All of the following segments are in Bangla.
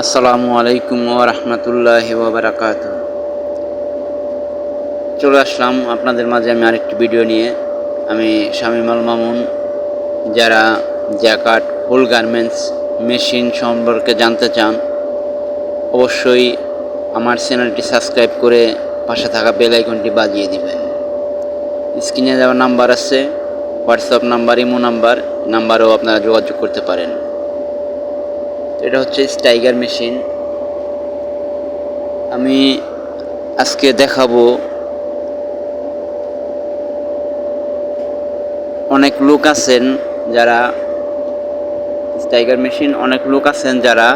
আসসালামু আলাইকুম রহমতুল্লাহ বারাকাত চলে আসলাম আপনাদের মাঝে আমি আরেকটি ভিডিও নিয়ে। আমি শামীম আল মামুন, যারা জ্যাকাট হোল গার্মেন্টস মেশিন সম্পর্কে জানতে চান, অবশ্যই আমার চ্যানেলটি সাবস্ক্রাইব করে পাশে থাকা বেল আইকনটি বাজিয়ে দিবেন। স্ক্রিনে যাওয়ার নাম্বার আছে, হোয়াটসঅ্যাপ নাম্বার, ইমো নাম্বার, নাম্বারেও আপনারা যোগাযোগ করতে পারেন। এটা হচ্ছে স্টাইগার মেশিন আমি আজকে দেখাবো অনেক লোক আছেন যারা স্টাইগার মেশিন অনেক লোক আছেন যারা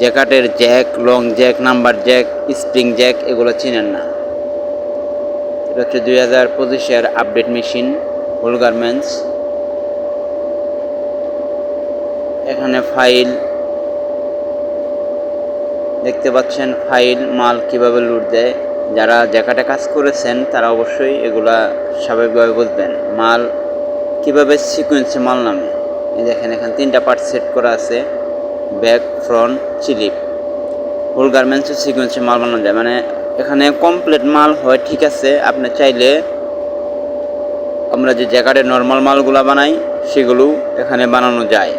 জ্যাকাটের jack long jack number jack spring jack এগুলো চিনেন না। এটা হচ্ছে দুই হাজার পঁচিশের আপডেট মেশিন হোল গার্মেন্টস এখানে ফাইল দেখতে পাচ্ছেন ফাইল, মাল কীভাবে লুট দেয়। যারা জ্যাকাটে কাজ করেছেন, তারা অবশ্যই এগুলা স্বাভাবিকভাবে বুঝবেন। মাল কীভাবে সিকুয়েন্সে মাল নামে। দেখেন, এখানে তিনটা পার্ট সেট করা আছে। ব্যাক ফ্রন্ট চিলিপ হোল গার্মেন্টসের সিকুয়েন্সে মাল বানানো যায়। মানে এখানে কমপ্লিট মাল হয়, ঠিক আছে। আপনি চাইলে আমরা যে জ্যাকাটের নর্মাল মালগুলা বানাই, সেগুলো এখানে বানানো যায়।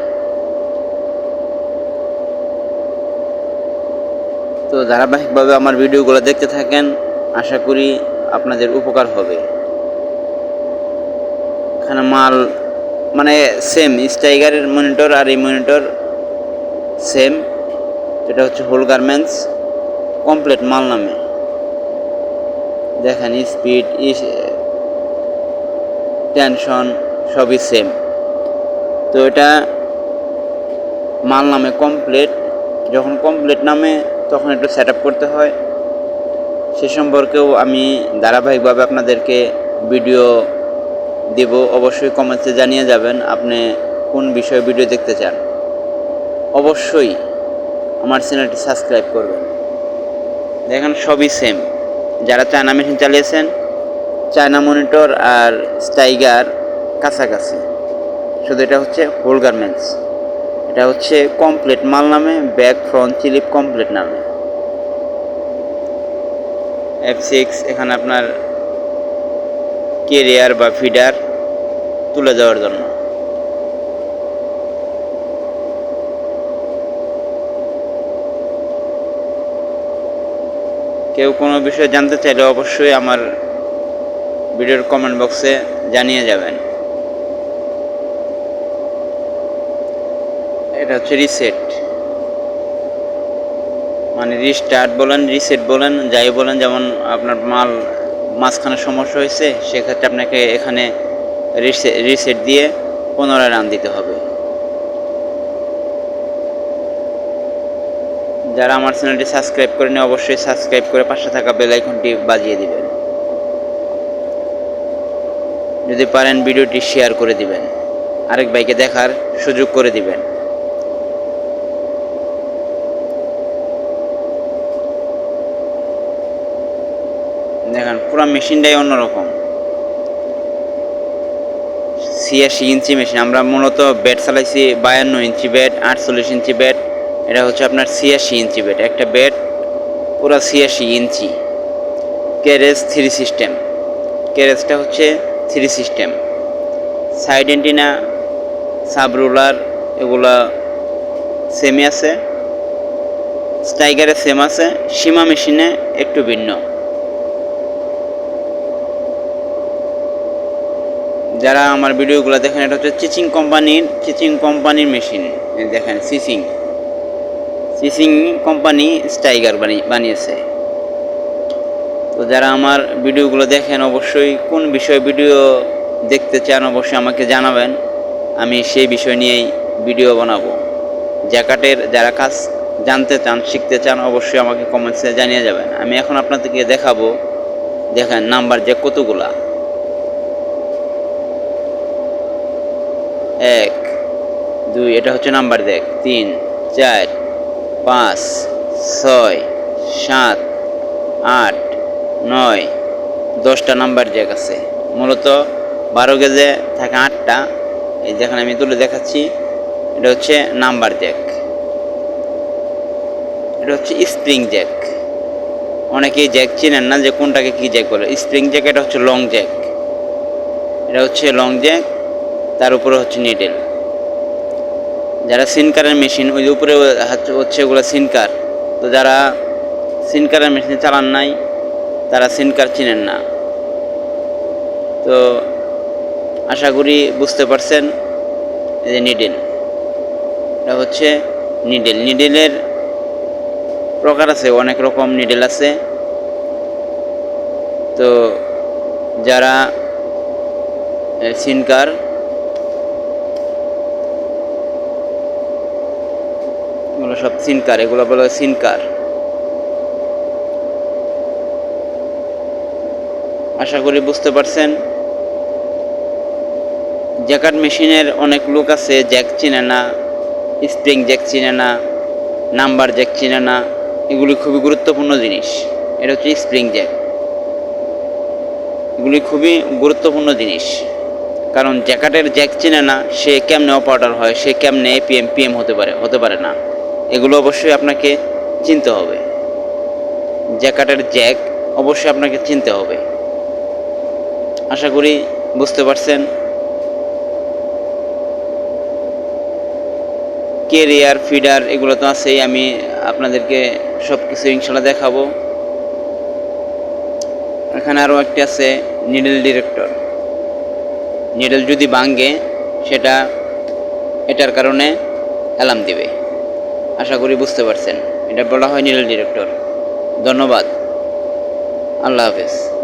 তো ধারাবাহিকভাবে আমার ভিডিওগুলো দেখতে থাকেন, আশা করি আপনাদের উপকার হবে। এখানে মাল মানে সেম স্টাইগারের মনিটর আর এই মনিটর সেম এটা হচ্ছে হোল গার্মেন্টস কমপ্লিট মাল নামে। দেখেন স্পিড টেনশন সবই সেম তো এটা মাল নামে কমপ্লিট যখন কমপ্লিট নামে তখন একটু সেট করতে হয়। সে সম্পর্কেও আমি ধারাবাহিকভাবে আপনাদেরকে ভিডিও দেব। অবশ্যই কমেন্টসে জানিয়ে যাবেন আপনি কোন বিষয়ে ভিডিও দেখতে চান। অবশ্যই আমার চ্যানেলটি সাবস্ক্রাইব করবেন। দেখেন সবই সেম যারা চায়না মেশিন চালিয়েছেন চায়না মনিটর আর স্টাইগার কাছাকাছি। শুধু এটা হচ্ছে হোল গার্মেন্টস এটা হচ্ছে কমপ্লিট মাল নামে ব্যাক ফ্রন্ট চিলিপ কমপ্লিট নামে। এফ সিক্স এখানে আপনার কেরিয়ার বা ফিডার তুলে যাওয়ার জন্য। কেউ কোনো বিষয় জানতে চাইলে অবশ্যই আমার ভিডিওর কমেন্ট বক্সে জানিয়ে যাবেন। এটা হচ্ছে রিসেট মানে রিস্টার্ট বলেন রিসেট বলেন, যাই বলেন, যেমন আপনার মাল মাঝখানে সমস্যা হয়েছে, সেক্ষেত্রে আপনাকে এখানে রিসেট দিয়ে পুনরায় রান দিতে হবে। যারা আমার চ্যানেলটি সাবস্ক্রাইব করেনি, অবশ্যই সাবস্ক্রাইব করে পাশে থাকা বেল আইকনটি বাজিয়ে দিবেন। যদি পারেন, ভিডিওটি শেয়ার করে দিবেন। আরেক ভাইকে দেখার সুযোগ করে দিবেন। দেখেন, পুরো মেশিনটাই অন্যরকম। ছিয়াশি ইঞ্চি মেশিন। আমরা মূলত ব্যাট চালাইছি বায়ান্ন ইঞ্চি ব্যাট, আটচল্লিশ ইঞ্চি ব্যাট। এটা হচ্ছে আপনার ছিয়াশি ইঞ্চি ব্যাট। একটা ব্যাট পুরো ছিয়াশি ইঞ্চি। Carriage three system. ক্যারেজটা হচ্ছে three system. Side antenna sub ruler, এগুলা সেমই আছে। স্টাইগারে সেম আছে। সীমা মেশিনে একটু ভিন্ন। যারা আমার ভিডিওগুলো দেখেন, এটা হচ্ছে চিচিং কোম্পানির চিচিং কোম্পানির মেশিন। দেখেন সিচিং সিচিং কোম্পানি স্টাইগার বানিয়েছে। তো যারা আমার ভিডিওগুলো দেখেন, অবশ্যই কোন বিষয়ে ভিডিও দেখতে চান, অবশ্যই আমাকে জানাবেন। আমি সেই বিষয় নিয়েই ভিডিও বানাবো। জ্যাকাটের যারা কাজ জানতে চান, শিখতে চান, অবশ্যই আমাকে কমেন্টসে জানিয়ে যাবেন। আমি এখন আপনাদেরকে দেখাবো। দেখেন, নাম্বার যে কতগুলা। এক, দুই, এটা হচ্ছে নাম্বার দেখ, তিন, চার, পাঁচ, ছয়, সাত, আট, নয়, দশটা নাম্বার জ্যাক আছে। মূলত বারো গেজে থাকে আটটা। এই দেখেন আমি তুলে দেখাচ্ছি, এটা হচ্ছে নাম্বার জ্যাক এটা হচ্ছে স্প্রিং জ্যাক অনেকেই জ্যাক চেনেন না যে কোনটাকে কী জ্যাক বলে। স্প্রিং জ্যাক এটা হচ্ছে লং জ্যাক এটা হচ্ছে লং জ্যাক তার উপরে হচ্ছে নিডেল যারা সিনকারের মেশিন ওই উপরে হচ্ছে ওগুলো সিনকার তো যারা সিনকারের মেশিন চালান নাই, তারা সিনকার চিনেন না। তো আশা করি বুঝতে পারছেন যে নিডেল এটা হচ্ছে নিডেল নিডেলের প্রকার আছে, অনেক রকম নিডেল আছে। তো যারা সিনকার এগুলো সব সিনকার, এগুলো বলা সিনকার। আশা করি বুঝতে পারছেন। জ্যাকাট মেশিনের অনেক লোক আছে, জ্যাক চিনে না, স্প্রিং জ্যাক চিনে না, নাম্বার জ্যাক চিনে না, এগুলি খুবই গুরুত্বপূর্ণ জিনিস। এটা হচ্ছে স্প্রিং জ্যাক। এগুলি খুবই গুরুত্বপূর্ণ জিনিস। কারণ জ্যাকাটের জ্যাক চিনে না, সে কেমনে অপারেটর হয়, সে কেমনে এপিএম পিএম হতে পারে হতে পারে না। এগুলো অবশ্যই আপনাকে চিনতে হবে। জ্যাকাটের জ্যাক অবশ্যই আপনাকে চিনতে হবে। আশা করি বুঝতে পারছেন। কেরিয়ার ফিডার এগুলো তো আছেই, আমি আপনাদেরকে সব কিছু ইনশাল্লাহ দেখাবো। এখানে আরও একটি আছে নিডল ডিরেক্টর নিডল যদি ভাঙ্গে সেটা এটার কারণে অ্যালার্ম দিবে। আশা করি বুঝতে পারছেন। এটা বলা হয় নীল ডিরেক্টর ধন্যবাদ। আল্লাহ হাফেজ।